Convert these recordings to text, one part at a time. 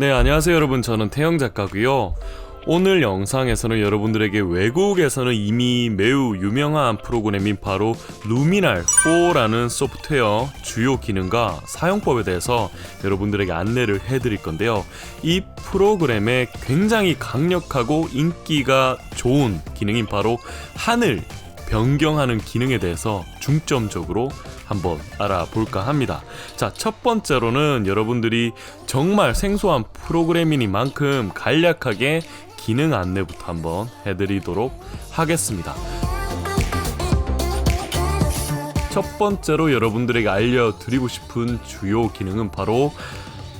네, 안녕하세요 여러분. 저는 태영 작가고요. 오늘 영상에서는 여러분들에게 외국에서는 이미 매우 유명한 프로그램인 바로 루미날 4라는 소프트웨어 주요 기능과 사용법에 대해서 여러분들에게 안내를 해드릴 건데요. 이 프로그램의 굉장히 강력하고 인기가 좋은 기능인 바로 하늘 변경하는 기능에 대해서 중점적으로 한번 알아볼까 합니다. 자, 첫 번째로는 여러분들이 정말 생소한 프로그램이니만큼 간략하게 기능 안내부터 한번 해드리도록 하겠습니다. 첫 번째로 여러분들에게 알려드리고 싶은 주요 기능은 바로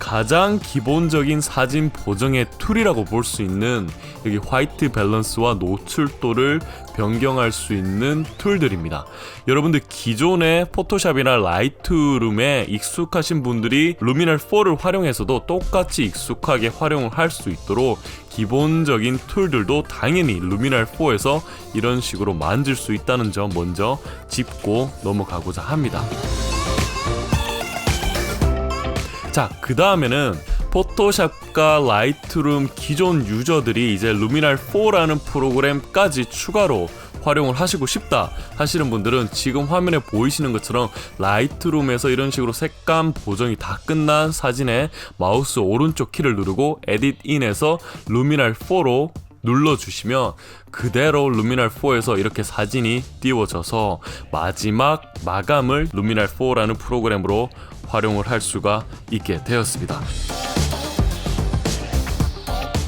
가장 기본적인 사진 보정의 툴이라고 볼 수 있는 여기 화이트 밸런스와 노출도를 변경할 수 있는 툴들입니다. 여러분들 기존의 포토샵이나 라이트룸에 익숙하신 분들이 루미널 4를 활용해서도 똑같이 익숙하게 활용을 할 수 있도록 기본적인 툴들도 당연히 루미널 4에서 이런 식으로 만질 수 있다는 점 먼저 짚고 넘어가고자 합니다. 자, 그 다음에는 포토샵과 라이트룸 기존 유저들이 이제 루미날 4라는 프로그램까지 추가로 활용을 하시고 싶다 하시는 분들은 지금 화면에 보이시는 것처럼 라이트룸에서 이런 식으로 색감 보정이 다 끝난 사진에 마우스 오른쪽 키를 누르고 에딧 인에서 루미날 4로 눌러주시면 그대로 루미날 4에서 이렇게 사진이 띄워져서 마지막 마감을 루미날 4라는 프로그램으로 활용을 할 수가 있게 되었습니다.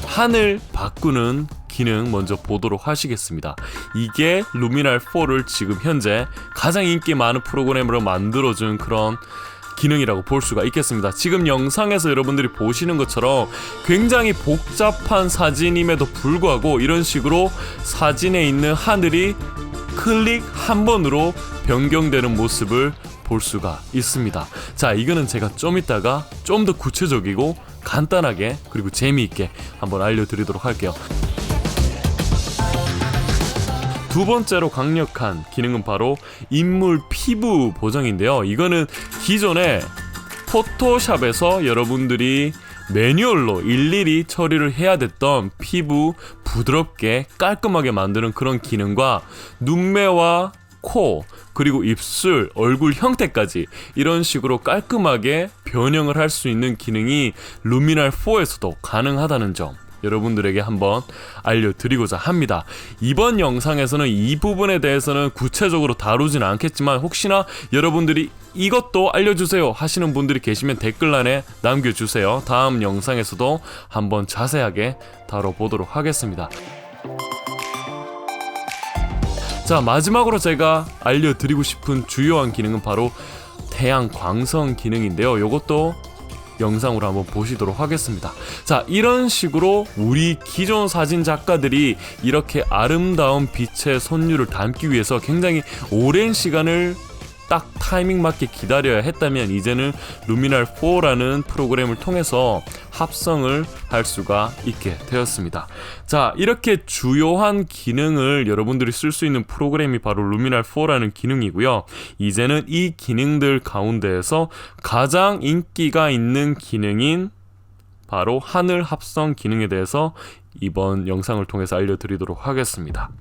하늘 바꾸는 기능 먼저 보도록 하시겠습니다. 이게 루미날 4를 지금 현재 가장 인기 많은 프로그램으로 만들어준 그런 기능이라고 볼 수가 있겠습니다. 지금 영상에서 여러분들이 보시는 것처럼 굉장히 복잡한 사진임에도 불구하고 이런 식으로 사진에 있는 하늘이 클릭 한 번으로 변경되는 모습을 볼 수가 있습니다. 자, 이거는 제가 좀 이따가 좀 더 구체적이고 간단하게 그리고 재미있게 한번 알려드리도록 할게요. 두 번째로 강력한 기능은 바로 인물 피부 보정인데요. 이거는 기존에 포토샵에서 여러분들이 매뉴얼로 일일이 처리를 해야 됐던 피부 부드럽게 깔끔하게 만드는 그런 기능과 눈매와 코 그리고 입술, 얼굴 형태까지 이런 식으로 깔끔하게 변형을 할 수 있는 기능이 루미날 4에서도 가능하다는 점 여러분들에게 한번 알려드리고자 합니다. 이번 영상에서는 이 부분에 대해서는 구체적으로 다루지는 않겠지만 혹시나 여러분들이 이것도 알려주세요 하시는 분들이 계시면 댓글란에 남겨주세요. 다음 영상에서도 한번 자세하게 다뤄보도록 하겠습니다. 자 마지막으로 제가 알려드리고 싶은 주요한 기능은 바로 태양 광선 기능인데요. 이것도 영상으로 한번 보시도록 하겠습니다. 자, 이런 식으로 우리 기존 사진 작가들이 이렇게 아름다운 빛의 손율을 담기 위해서 굉장히 오랜 시간을 딱 타이밍 맞게 기다려야 했다면 이제는 루미날 4라는 프로그램을 통해서 합성을 할 수가 있게 되었습니다. 자, 이렇게 주요한 기능을 여러분들이 쓸 수 있는 프로그램이 바로 루미날 4라는 기능이고요. 이제는 이 기능들 가운데에서 가장 인기가 있는 기능인 바로 하늘 합성 기능에 대해서 이번 영상을 통해서 알려드리도록 하겠습니다.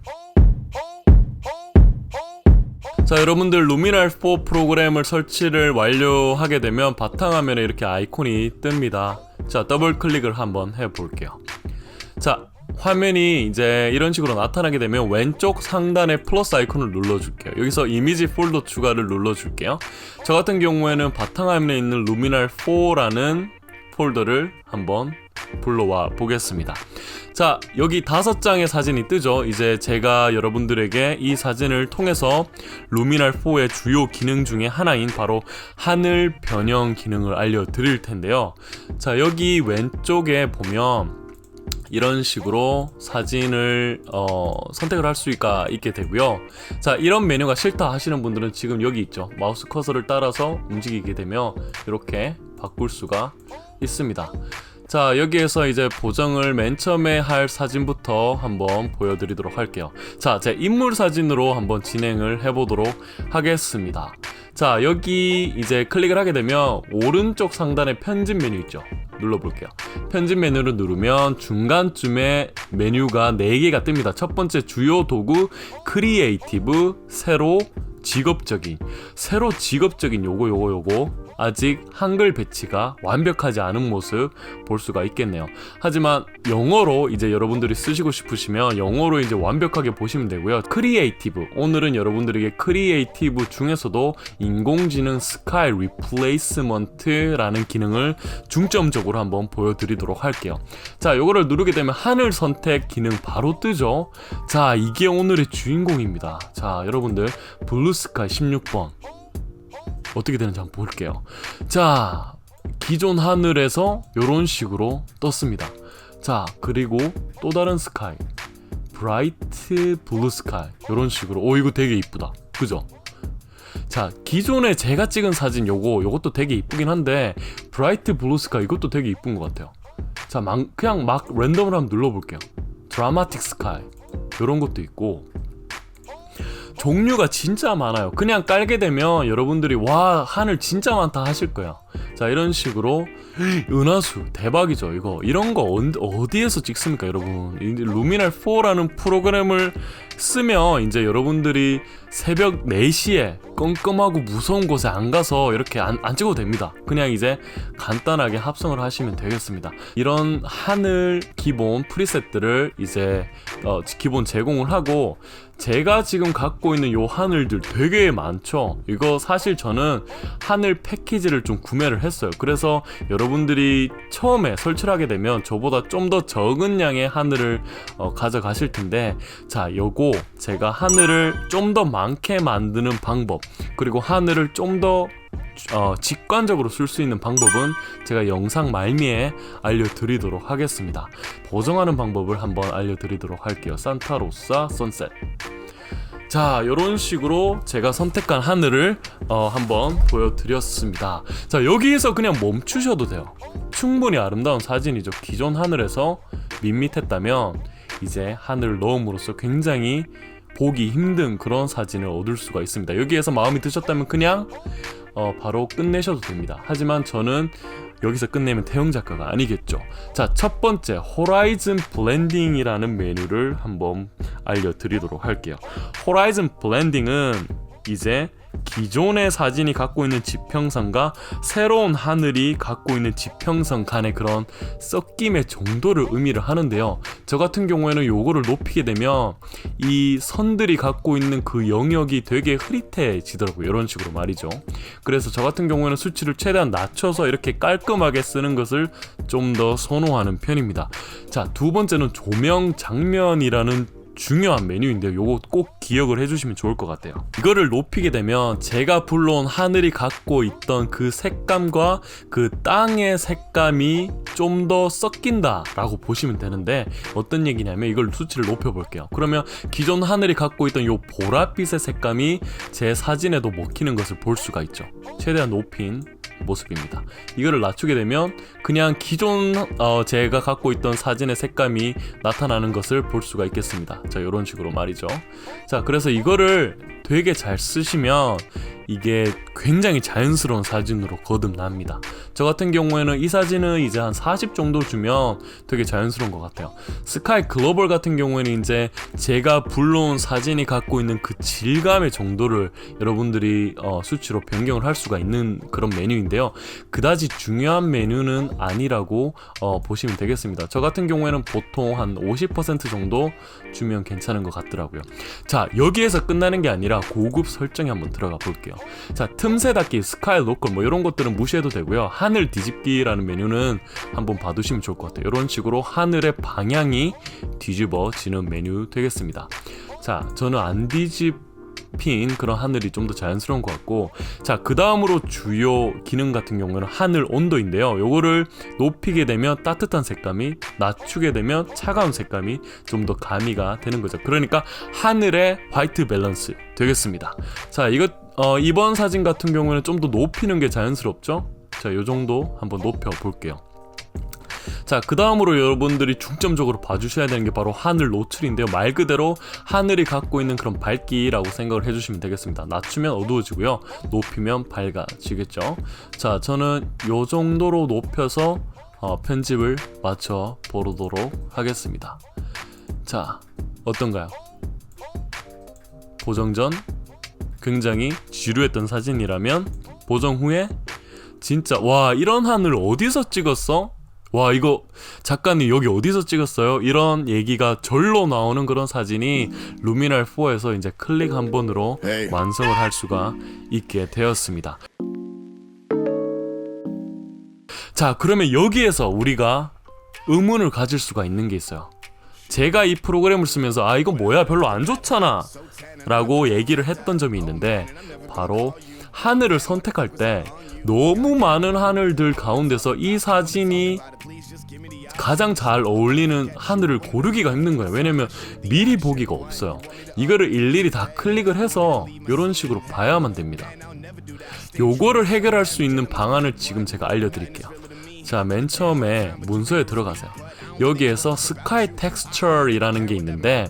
자 여러분들 루미날 4 프로그램을 설치를 완료하게 되면 바탕화면에 이렇게 아이콘이 뜹니다. 자 더블 클릭을 한번 해볼게요. 자 화면이 이제 이런 식으로 나타나게 되면 왼쪽 상단에 플러스 아이콘을 눌러줄게요. 여기서 이미지 폴더 추가를 눌러줄게요. 저 같은 경우에는 바탕화면에 있는 루미날 4라는 폴더를 한번 불러와 보겠습니다 자 여기 다섯 장의 사진이 뜨죠 이제 제가 여러분들에게 이 사진을 통해서 루미날 4의 주요 기능 중에 하나인 바로 하늘 변형 기능을 알려드릴 텐데요 자 여기 왼쪽에 보면 이런 식으로 사진을 어, 선택을 할 수가 있게 되고요. 자, 이런 메뉴가 싫다 하시는 분들은 지금 여기 있죠. 마우스 커서를 따라서 움직이게 되면 이렇게 바꿀 수가 있습니다. 자 여기에서 이제 보정을 맨 처음에 할 사진부터 한번 보여드리도록 할게요 자 제 인물 사진으로 한번 진행을 해보도록 하겠습니다 자 여기 이제 클릭을 하게 되면 오른쪽 상단에 편집 메뉴 있죠 눌러볼게요. 편집 메뉴를 누르면 중간쯤에 메뉴가 4개가 뜹니다. 첫 번째 주요 도구, 크리에이티브, 새로, 직업적인. 새로 직업적인 요거 요거 요거 아직 한글 배치가 완벽하지 않은 모습 볼 수가 있겠네요. 하지만 영어로 이제 여러분들이 쓰시고 싶으시면 영어로 이제 완벽하게 보시면 되고요. 크리에이티브. 오늘은 여러분들에게 크리에이티브 중에서도 인공지능 스카이 리플레이스먼트라는 기능을 중점적으로 한번 보여드리도록 할게요. 자, 요거를 누르게 되면 하늘 선택 기능 바로 뜨죠. 자, 이게 오늘의 주인공입니다. 자, 여러분들 블루스카이 16번 어떻게 되는지 한번 볼게요. 자, 기존 하늘에서 이런 식으로 떴습니다. 자, 그리고 또 다른 스카이. 브라이트 블루 스카이. 이런 식으로. 오, 이거 되게 이쁘다. 그죠? 자, 기존에 제가 찍은 사진 요거, 요것도 되게 이쁘긴 한데, 브라이트 블루 스카이 이것도 되게 이쁜 것 같아요. 자, 막, 그냥 막 랜덤으로 한번 눌러볼게요. 드라마틱 스카이. 요런 것도 있고, 종류가 진짜 많아요. 그냥 깔게 되면 여러분들이 와 하늘 진짜 많다. 하실 거야. 자 이런 식으로 은하수 대박이죠 이거. 이런 거 어디, 에서 찍습니까 여러분? 루미날 4라는 프로그램을 쓰면 이제 여러분들이 새벽 4시에 껌껌하고 무서운 곳에 안 가서 이렇게 안, 안 찍어도 됩니다. 그냥 이제 간단하게 합성을 하시면 되겠습니다. 이런 하늘 기본 프리셋들을 이제 어, 기본 제공을 하고 제가 지금 갖고 있는 요 하늘들 되게 많죠? 이거 사실 저는 하늘 패키지를 좀 구매를 했어요. 그래서 여러분들이 처음에 설치를 하게 되면 저보다 좀 더 적은 양의 하늘을 어, 가져가실 텐데 자 요거 제가 하늘을 좀 더 많게 만드는 방법 그리고 하늘을 좀더 어, 직관적으로 쓸 수 있는 방법은 제가 영상 말미에 알려드리도록 하겠습니다. 보정하는 방법을 한번 알려드리도록 할게요. 산타로사 선셋. 자, 이런 식으로 제가 선택한 하늘을 어, 한번 보여드렸습니다. 자, 여기에서 그냥 멈추셔도 돼요. 충분히 아름다운 사진이죠. 기존 하늘에서 밋밋했다면 이제 하늘을 넣음으로써 굉장히 보기 힘든 그런 사진을 얻을 수가 있습니다. 여기에서 마음이 드셨다면 그냥 어, 바로 끝내셔도 됩니다. 하지만 저는 여기서 끝내면 태영 작가가 아니겠죠. 자, 첫 번째 호라이즌 블렌딩이라는 메뉴를 한번 알려드리도록 할게요. 호라이즌 블렌딩은 이제 기존의 사진이 갖고 있는 지평선과 새로운 하늘이 갖고 있는 지평선 간의 그런 섞임의 정도를 의미를 하는데요. 저 같은 경우에는 요거를 높이게 되면 이 선들이 갖고 있는 그 영역이 되게 흐릿해지더라고요. 이런 식으로 말이죠. 그래서 저 같은 경우에는 수치를 최대한 낮춰서 이렇게 깔끔하게 쓰는 것을 좀 더 선호하는 편입니다. 자, 두 번째는 조명 장면이라는 중요한 메뉴인데요. 요거 꼭 기억을 해주시면 좋을 것 같아요. 이거를 높이게 되면 제가 불러온 하늘이 갖고 있던 그 색감과 그 땅의 색감이 좀 더 섞인다 라고 보시면 되는데 어떤 얘기냐면 이걸 수치를 높여 볼게요. 그러면 기존 하늘이 갖고 있던 요 보랏빛의 색감이 제 사진에도 먹히는 것을 볼 수가 있죠. 최대한 높인 모습입니다. 이거를 낮추게 되면 그냥 기존 어, 제가 갖고 있던 사진의 색감이 나타나는 것을 볼 수가 있겠습니다. 자, 이런 식으로 말이죠. 자, 그래서 이거를 되게 잘 쓰시면 이게 굉장히 자연스러운 사진으로 거듭납니다. 저 같은 경우에는 이 사진은 이제 한 40 정도 주면 되게 자연스러운 것 같아요. 스카이 글로벌 같은 경우에는 이제 제가 불러온 사진이 갖고 있는 그 질감의 정도를 여러분들이 어, 수치로 변경을 할 수가 있는 그런 메뉴인데요. 그다지 중요한 메뉴는 아니라고 어, 보시면 되겠습니다. 저 같은 경우에는 보통 한 50% 정도 주면 괜찮은 것 같더라고요. 자, 여기에서 끝나는 게 아니라 고급 설정에 한번 들어가 볼게요. 자, 틈새 닫기, 스카이 로컬 뭐 이런 것들은 무시해도 되고요. 하늘 뒤집기라는 메뉴는 한번 봐두시면 좋을 것 같아요. 이런 식으로 하늘의 방향이 뒤집어지는 메뉴 되겠습니다. 자, 저는 안 뒤집 핀 그런 하늘이 좀 더 자연스러운 것 같고 자 그 다음으로 주요 기능 같은 경우는 하늘 온도인데요 요거를 높이게 되면 따뜻한 색감이 낮추게 되면 차가운 색감이 좀 더 가미가 되는 거죠 그러니까 하늘의 화이트 밸런스 되겠습니다 자 이거 어, 이번 사진 같은 경우는 좀 더 높이는 게 자연스럽죠 자 요 정도 한번 높여 볼게요 자, 그 다음으로 여러분들이 중점적으로 봐주셔야 되는 게 바로 하늘 노출인데요. 말 그대로 하늘이 갖고 있는 그런 밝기라고 생각을 해주시면 되겠습니다. 낮추면 어두워지고요. 높이면 밝아지겠죠. 자, 저는 요 정도로 높여서 어, 편집을 맞춰 보도록 하겠습니다. 자, 어떤가요? 보정 전 굉장히 지루했던 사진이라면 보정 후에 진짜 와 이런 하늘 어디서 찍었어? 와 이거 작가님 여기 어디서 찍었어요? 이런 얘기가 절로 나오는 그런 사진이 루미날 4에서 이제 클릭 한 번으로. 완성을 할 수가 있게 되었습니다. 자 그러면 여기에서 우리가 의문을 가질 수가 있는 게 있어요. 제가 이 프로그램을 쓰면서 아 이거 뭐야 별로 안 좋잖아 라고 얘기를 했던 점이 있는데 바로 하늘을 선택할 때 너무 많은 하늘들 가운데서 이 사진이 가장 잘 어울리는 하늘을 고르기가 힘든 거예요. 왜냐면 미리 보기가 없어요. 이거를 일일이 다 클릭을 해서 이런 식으로 봐야만 됩니다. 요거를 해결할 수 있는 방안을 지금 제가 알려드릴게요. 자, 맨 처음에 문서에 들어가세요. 여기에서 스카이 텍스처이라는 게 있는데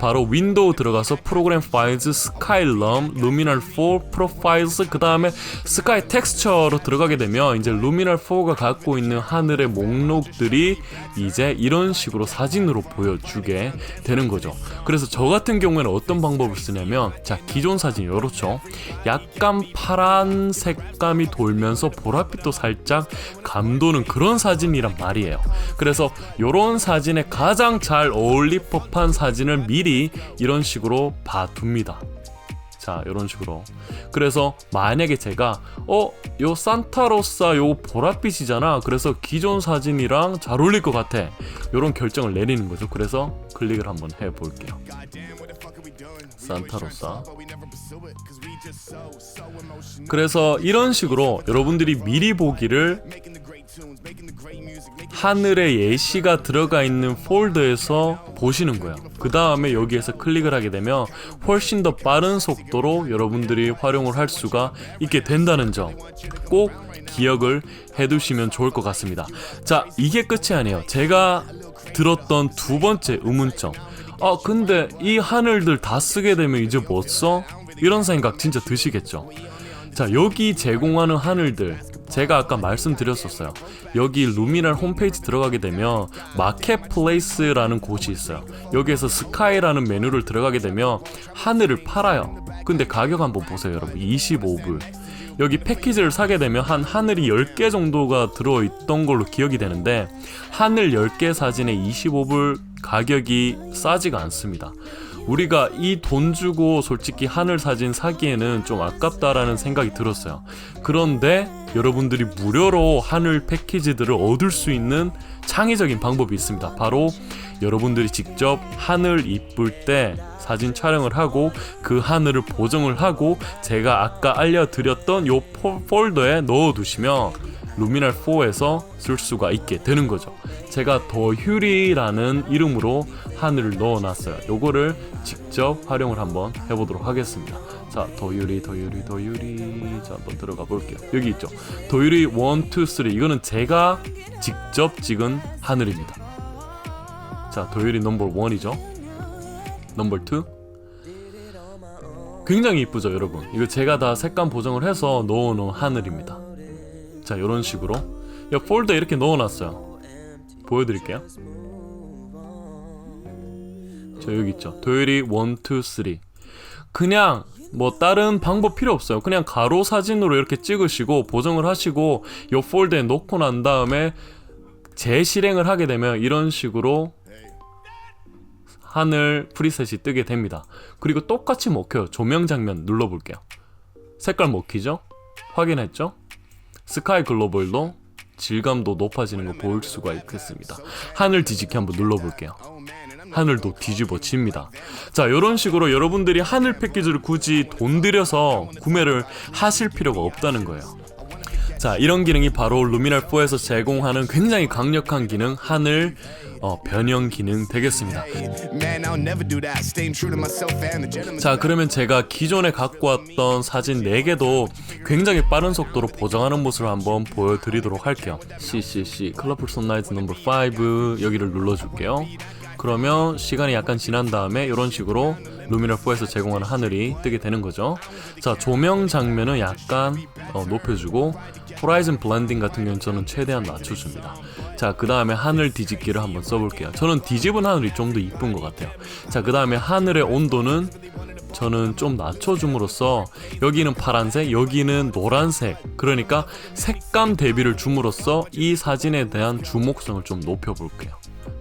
바로 윈도우 들어가서 프로그램 파일즈 스카이럼 루미널 4 프로파일스 그 다음에 스카이 텍스처로 들어가게 되면 이제 루미널 4가 갖고 있는 하늘의 목록들이 이제 이런 식으로 사진으로 보여주게 되는 거죠. 그래서 저 같은 경우에는 어떤 방법을 쓰냐면 자 기존 사진 이렇죠. 약간 파란 색감이 돌면서 보랏빛도 살짝 감도는 그런 사진이란 말이에요. 그래서 이런 사진에 가장 잘 어울릴 법한 사진을 미리 이런 식으로 봐둡니다. 자, 이런 식으로. 그래서 만약에 제가 어, 요 산타로사 요 보랏빛이잖아. 그래서 기존 사진이랑 잘 어울릴 것 같아. 요런 결정을 내리는 거죠. 그래서 클릭을 한번 해 볼게요. 산타로사. 그래서 이런 식으로 여러분들이 미리 보기를 하늘의 예시가 들어가 있는 폴더에서 보시는 거예요. 그 다음에 여기에서 클릭을 하게 되면 훨씬 더 빠른 속도로 여러분들이 활용을 할 수가 있게 된다는 점 꼭 기억을 해두시면 좋을 것 같습니다. 자, 이게 끝이 아니에요. 제가 들었던 두 번째 의문점. 아, 근데 이 하늘들 다 쓰게 되면 이제 뭐 써? 이런 생각 진짜 드시겠죠? 자, 여기 제공하는 하늘들 제가 아까 말씀드렸었어요. 여기 루미널 홈페이지 들어가게 되면 마켓플레이스라는 곳이 있어요. 여기에서 스카이라는 메뉴를 들어가게 되면 하늘을 팔아요. 근데 가격 한번 보세요, 여러분. 25불. 여기 패키지를 사게 되면 한 하늘이 10개 정도가 들어있던 걸로 기억이 되는데 하늘 10개 사진에 25불 가격이 싸지가 않습니다. 우리가 이 돈 주고 솔직히 하늘 사진 사기에는 좀 아깝다라는 생각이 들었어요. 그런데 여러분들이 무료로 하늘 패키지들을 얻을 수 있는 창의적인 방법이 있습니다. 바로 여러분들이 직접 하늘 이쁠 때 사진 촬영을 하고 그 하늘을 보정을 하고 제가 아까 알려드렸던 요 포- 폴더에 넣어두시면 루미널 4에서 쓸 수가 있게 되는 거죠. 제가 더 휴리라는 이름으로 하늘을 넣어놨어요. 요거를 직접 활용을 한번 해보도록 하겠습니다. 자, 더 유리, 더 유리, 더 유리. 자, 한번 들어가 볼게요. 여기 있죠. 더 유리 1, 2, 3. 이거는 제가 직접 찍은 하늘입니다. 자, 더 유리 넘버 1이죠. 넘버 2. 굉장히 이쁘죠, 여러분. 이거 제가 다 색감 보정을 해서 넣어놓은 하늘입니다. 자, 이런 식으로. 이 폴더에 이렇게 넣어놨어요. 보여드릴게요. 저 여기 있죠. 도요리 1, 2, 3. 그냥 뭐 다른 방법 필요 없어요. 그냥 가로 사진으로 이렇게 찍으시고 보정을 하시고 요 폴더에 넣고 난 다음에 재실행을 하게 되면 이런 식으로 하늘 프리셋이 뜨게 됩니다. 그리고 똑같이 먹혀요. 조명 장면 눌러볼게요. 색깔 먹히죠? 확인했죠? 스카이 글로벌도 질감도 높아지는 거볼 수가 있겠습니다. 하늘 뒤집기 한번 눌러볼게요. 하늘도 뒤집어집니다. 자, 이런 식으로 여러분들이 하늘 패키지를 굳이 돈 들여서 구매를 하실 필요가 없다는 거예요. 자, 이런 기능이 바로 루미널 4에서 제공하는 굉장히 강력한 기능, 하늘 어, 변형 기능 되겠습니다. 자 그러면 제가 기존에 갖고 왔던 사진 4개도 굉장히 빠른 속도로 보정하는 모습을 한번 보여드리도록 할게요 CCC 클러풀 선라이즈 넘버 5 여기를 눌러줄게요 그러면 시간이 약간 지난 다음에 이런 식으로 루미널 4에서 제공하는 하늘이 뜨게 되는 거죠 자 조명 장면은 약간 어, 높여주고 호라이즌 블렌딩 같은 경우는 저는 최대한 낮춰줍니다 자, 그 다음에 하늘 뒤집기를 한번 써볼게요. 저는 뒤집은 하늘이 좀 더 이쁜 것 같아요. 자, 그 다음에 하늘의 온도는 저는 좀 낮춰줌으로써 여기는 파란색, 여기는 노란색. 그러니까 색감 대비를 줌으로써 이 사진에 대한 주목성을 좀 높여볼게요.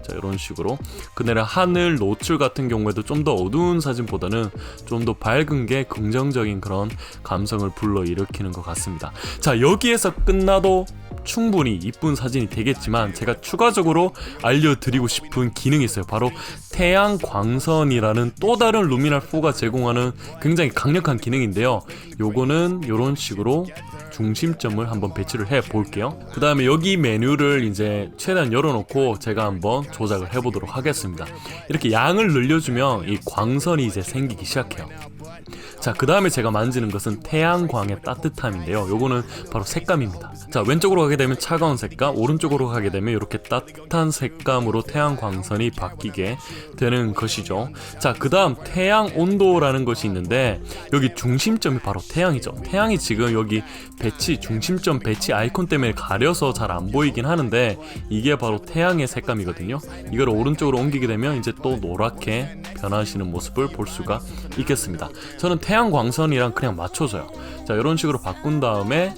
자 이런 식으로 그날의 하늘 노출 같은 경우에도 좀 더 어두운 사진보다는 좀 더 밝은 게 긍정적인 그런 감성을 불러 일으키는 것 같습니다. 자 여기에서 끝나도 충분히 이쁜 사진이 되겠지만 제가 추가적으로 알려드리고 싶은 기능이 있어요. 바로 태양 광선이라는 또 다른 루미날 4가 제공하는 굉장히 강력한 기능인데요. 요거는 이런 식으로 중심점을 한번 배치를 해 볼게요. 그 다음에 여기 메뉴를 이제 최대한 열어놓고 제가 한번 조작을 해보도록 하겠습니다. 이렇게 양을 늘려주면 이 광선이 이제 생기기 시작해요. 자, 그 다음에 제가 만지는 것은 태양광의 따뜻함인데요. 요거는 바로 색감입니다. 자, 왼쪽으로 가게 되면 차가운 색감, 오른쪽으로 가게 되면 이렇게 따뜻한 색감으로 태양광선이 바뀌게 되는 것이죠. 자, 그 다음 태양 온도라는 것이 있는데 여기 중심점이 바로 태양이죠. 태양이 지금 여기 배치, 중심점 배치 아이콘 때문에 가려서 잘 안 보이긴 하는데 이게 바로 태양의 색감이거든요. 이걸 오른쪽으로 옮기게 되면 이제 또 노랗게 변하시는 모습을 볼 수가 있겠습니다. 저는 태양 광선이랑 그냥 맞춰줘요. 자, 이런 식으로 바꾼 다음에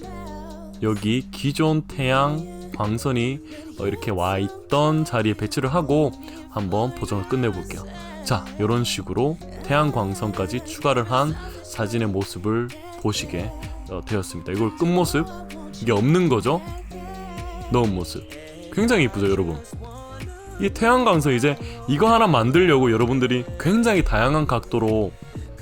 여기 기존 태양 광선이 어, 이렇게 와 있던 자리에 배치를 하고 한번 보정을 끝내볼게요. 자, 이런 식으로 태양 광선까지 추가를 한 사진의 모습을 보시게 어, 되었습니다. 이걸 끝모습 이게 없는 거죠? 넣은 모습 굉장히 이쁘죠, 여러분. 이 태양 광선 이제 이거 하나 만들려고 여러분들이 굉장히 다양한 각도로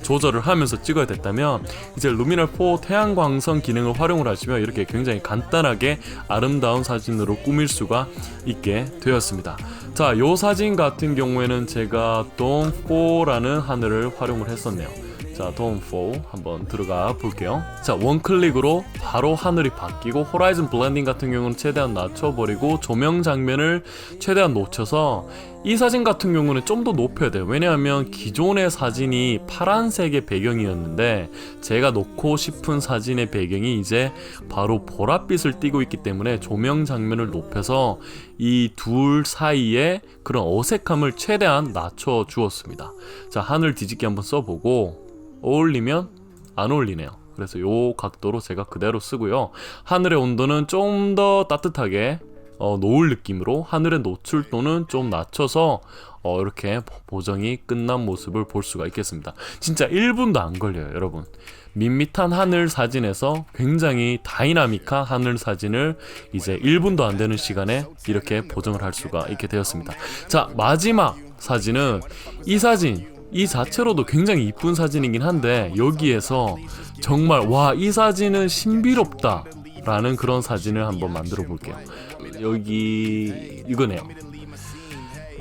조절을 하면서 찍어야 됐다면 이제 루미널 4 태양광선 기능을 활용을 하시면 이렇게 굉장히 간단하게 아름다운 사진으로 꾸밀 수가 있게 되었습니다. 자, 요 사진 같은 경우에는 제가 동 4라는 하늘을 활용을 했었네요. 자, 돔4 한번 들어가 볼게요. 자, 원클릭으로 바로 하늘이 바뀌고 호라이즌 블렌딩 같은 경우는 최대한 낮춰버리고 조명 장면을 최대한 놓쳐서 이 사진 같은 경우는 좀 더 높여야 돼요. 왜냐하면 기존의 사진이 파란색의 배경이었는데 제가 놓고 싶은 사진의 배경이 이제 바로 보랏빛을 띠고 있기 때문에 조명 장면을 높여서 이 둘 사이에 그런 어색함을 최대한 낮춰 주었습니다. 자, 하늘 뒤집기 한번 써보고 어울리면 안 어울리네요. 그래서 요 각도로 제가 그대로 쓰고요. 하늘의 온도는 좀 더 따뜻하게 어, 노을 느낌으로 하늘의 노출도는 좀 낮춰서 어, 이렇게 보정이 끝난 모습을 볼 수가 있겠습니다. 진짜 1분도 안 걸려요, 여러분. 밋밋한 하늘 사진에서 굉장히 다이나믹한 하늘 사진을 이제 1분도 안 되는 시간에 이렇게 보정을 할 수가 있게 되었습니다. 자, 마지막 사진은 이 사진 이 자체로도 굉장히 이쁜 사진이긴 한데 여기에서 정말 와 이 사진은 신비롭다 라는 그런 사진을 한번 만들어 볼게요 여기 이거네요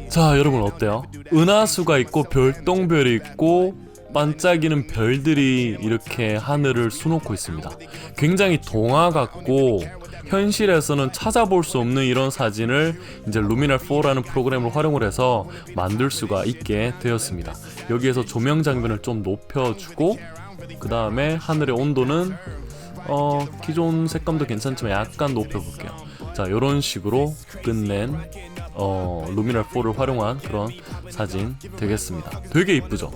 자 여러분 어때요? 은하수가 있고 별똥별이 있고 반짝이는 별들이 이렇게 하늘을 수놓고 있습니다 굉장히 동화 같고 현실에서는 찾아볼 수 없는 이런 사진을 이제 루미널 4라는 프로그램을 활용을 해서 만들 수가 있게 되었습니다. 여기에서 조명 장면을 좀 높여주고 그 다음에 하늘의 온도는 어 기존 색감도 괜찮지만 약간 높여볼게요. 자 이런 식으로 끝낸 어 루미널 4를 활용한 그런 사진 되겠습니다. 되게 이쁘죠?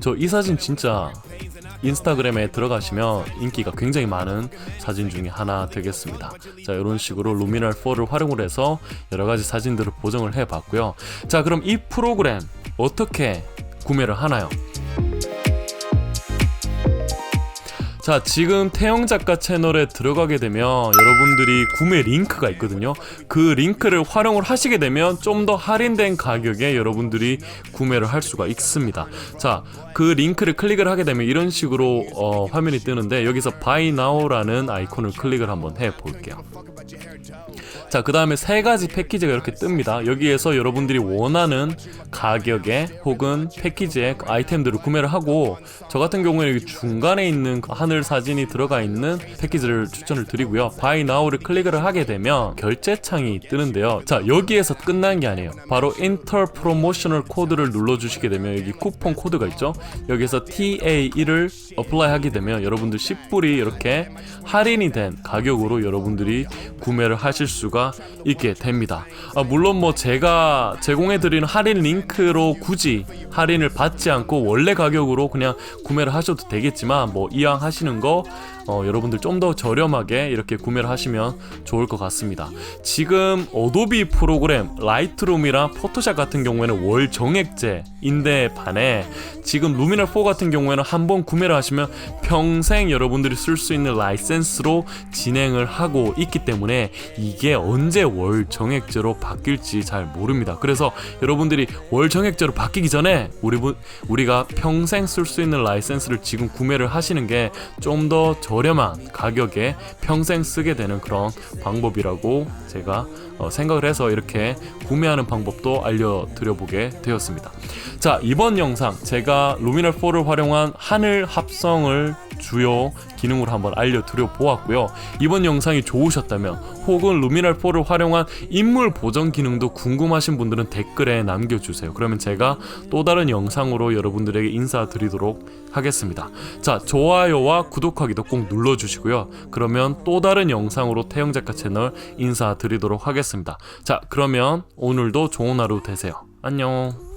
저 이 사진 진짜 인스타그램에 들어가시면 인기가 굉장히 많은 사진 중에 하나 되겠습니다. 자, 이런 식으로 루미널 4를 활용을 해서 여러 가지 사진들을 보정을 해 봤고요. 자, 그럼 이 프로그램 어떻게 구매를 하나요? 자, 지금 태영 작가 채널에 들어가게 되면 여러분들이 구매 링크가 있거든요. 그 링크를 활용을 하시게 되면 좀 더 할인된 가격에 여러분들이 구매를 할 수가 있습니다. 자, 그 링크를 클릭을 하게 되면 이런 식으로 어, 화면이 뜨는데 여기서 Buy Now라는 아이콘을 클릭을 한번 해 볼게요. 자, 그 다음에 세 가지 패키지가 이렇게 뜹니다. 여기에서 여러분들이 원하는 가격에 혹은 패키지에 아이템들을 구매를 하고 저 같은 경우에는 중간에 있는 그 하늘 하늘 사진이 들어가 있는 패키지를 추천을 드리고요. Buy Now를 클릭을 하게 되면 결제 창이 뜨는데요. 자 여기에서 끝난 게 아니에요. 바로 인터 프로모셔널 코드를 눌러 주시게 되면 여기 쿠폰 코드가 있죠. 여기서 TA1을 어플라이 하게 되면 여러분들 10불이 이렇게 할인이 된 가격으로 여러분들이 구매를 하실 수가 있게 됩니다. 아, 물론 뭐 제가 제공해 드리는 할인 링크로 굳이 할인을 받지 않고 원래 가격으로 그냥 구매를 하셔도 되겠지만 뭐 이왕 하시 는 거 어, 여러분들 좀 더 저렴하게 이렇게 구매를 하시면 좋을 것 같습니다. 지금 어도비 프로그램 라이트룸이랑 포토샵 같은 경우에는 월 정액제인데 반해 지금 루미널 4 같은 경우에는 한 번 구매를 하시면 평생 여러분들이 쓸 수 있는 라이센스로 진행을 하고 있기 때문에 이게 언제 월 정액제로 바뀔지 잘 모릅니다. 그래서 여러분들이 월 정액제로 바뀌기 전에 우리 분 우리가 평생 쓸 수 있는 라이센스를 지금 구매를 하시는 게좀 더 저렴한 가격에 평생 쓰게 되는 그런 방법이라고 제가 어, 생각을 해서 이렇게 구매하는 방법도 알려드려 보게 되었습니다. 자 이번 영상 제가 루미널 4를 활용한 하늘 합성을 주요 기능으로 한번 알려드려 보았고요. 이번 영상이 좋으셨다면 혹은 루미널 4를 활용한 인물 보정 기능도 궁금하신 분들은 댓글에 남겨주세요. 그러면 제가 또 다른 영상으로 여러분들에게 인사드리도록 하겠습니다. 자 좋아요와 구독하기도 꼭 눌러주시고요. 그러면 또 다른 영상으로 태영 작가 채널 인사드리도록 하겠습니다. 자 그러면 오늘도 좋은 하루 되세요. 안녕.